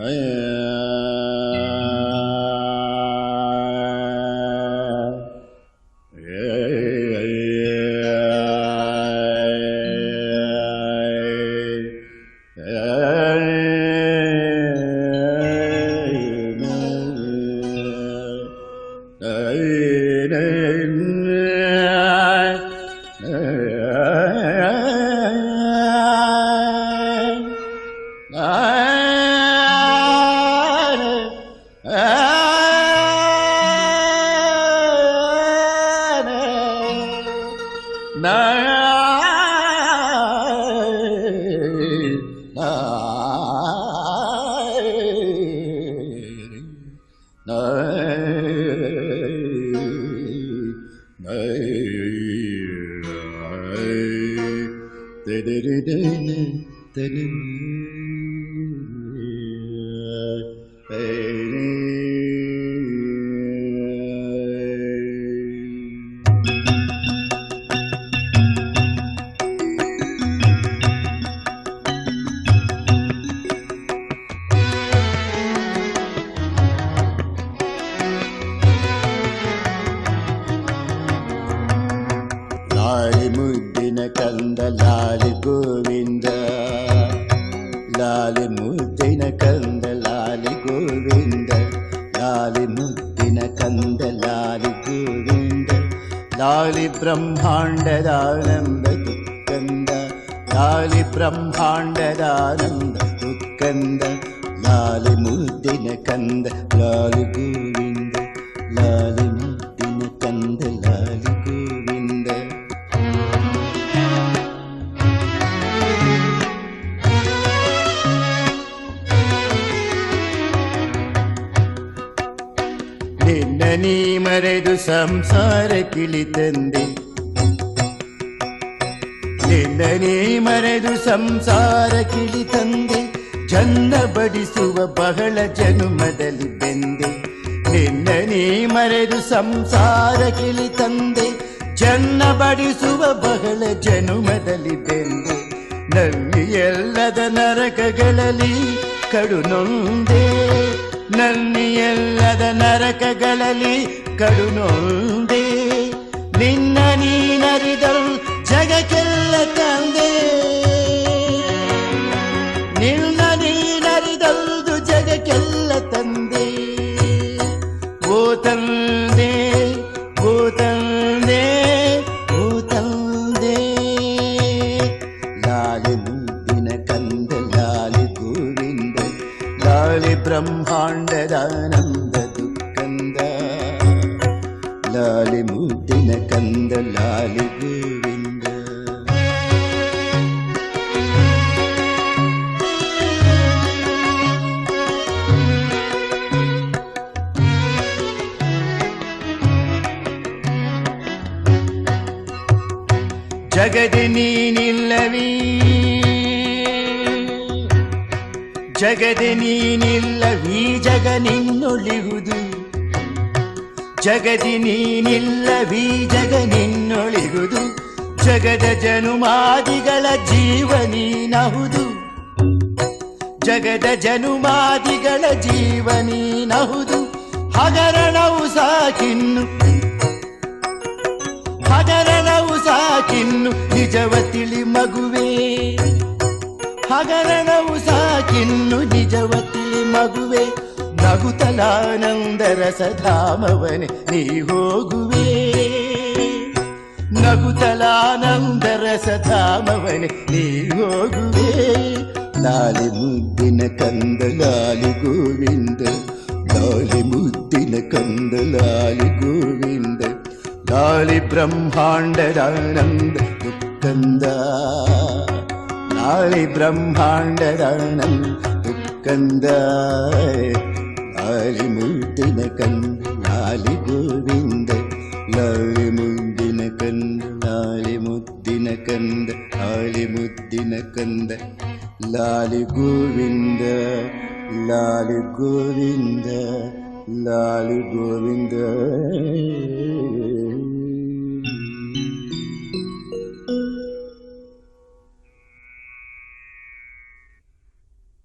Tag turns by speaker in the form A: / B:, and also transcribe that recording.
A: Amen. Hey, ലാലിമുദ്ദീന കന്ദ Kanta Lal Govinda ലാലിമുദ്ദീന കന്ദ Kanta Lal Govinda Lal മുദ്ദിന Kanta Lal Govinda Lal ബ്രഹ്മാണ്ടദാനന്ദ ദുഃഖന്ദ Lal ബ്രഹ്മാണ്ടദാനന്ദ ദുഃഖന്ദ Lal മുദ്ദിന Kanta Lal Govinda Lal മുദ്ദിന കന്ദ ನಿನ್ನ ನೀ ಮರೆದು ಸಂಸಾರ ಕಿಳಿತಂದೆ ನಿನ್ನ ನೀ ಮರೆದು ಸಂಸಾರ ಕಿಳಿತಂದೆ ಜನ್ನ ಬಡಿಸುವ ಬಹಳ ಜನುಮದಲ್ಲಿ ಬೆಂದೆ. ನಿನ್ನ ನೀ ಮರೆದು ಸಂಸಾರ ಕಿಳಿತಂದೆ ಜನ್ನ ಬಡಿಸುವ ಬಹಳ ಜನುಮದಲ್ಲಿ ಬೆಂದೆ. ನಲ್ಲಿ ಎಲ್ಲದ ನರಕಗಳಲ್ಲಿ ಕಡು ನೊಂದೆ ನಲ್ಲಿ ಎಲ್ಲದ ನರಕಗಳಲ್ಲಿ ಕಡು ನೊಂದೆ. ನಿನ್ನ ನೀನರಿದಳು ಜಗಕ್ಕೆಲ್ಲ ತಂದೆ. ಲಾಲಿ ಬ್ರಹ್ಮಾಂಡದ ಆನಂದ ದುಃಖಂದ ಲಾಲಿ ಮುದ್ದಿನ ಕಂದ ಲಾಲಿ ಗೋವಿಂದ ಜಗದಿ ನೀನಿಲ್ಲವೀ ಜಗದಿ ಈ ಜಗ ನಿನ್ನೊಳಿಗುದು. ಜಗದಿ ನೀನಿಲ್ಲವೀ ಜಗ ನಿನ್ನೊಳಿಗುದು. ಜಗದ ಜನುಮಾದಿಗಳ ಜೀವ ನೀನಹುದು. ಜಗದ ಜನುಮಾದಿಗಳ ಜೀವ ನೀನಹುದು. ಹಗರಣವು ಸಾಕಿನ್ನು. ಹಗರಣವು ಸಾಕಿನ್ನು. ನಿಜವ ತಿಳಿ ಮಗುವೇ. ಹಗರಣವು ಸಾಕಿನ್ನು ನಿಜವ ತಿಳಿ ಮಗುವೆ ನಗುತ್ತಲಾನಂದ ರಸಧಾಮವನೆ ನೀ ಹೋಗುವೆ ನಗುತ್ತಲಾನಂದ ರಸಧಾಮವನೆ ನೀ ಹೋಗುವೆ ಲಾಲಿ ಮುದ್ದಿನ ಕಂದ ಲಾಲಿ ಗೋವಿಂದ ಲಾಲಿ ಮುದ್ದಿನ ಕಂದ ಲಾಲಿ ಗೋವಿಂದ ಲಾಲಿ ಬ್ರಹ್ಮಾಂಡದಾನಂದ ದುಃಖಂದ ஆதி பிரம்மாண்டதானம் உட்கந்தா ஆலி முந்தின கண் ஆலி கோவிந்த லாலி முந்தின கந்த லாலி முத்தின கந்த ஆலி முத்தின கந்த லாலி கோவிந்த லாலி கோவிந்த லாலி கோவிந்த.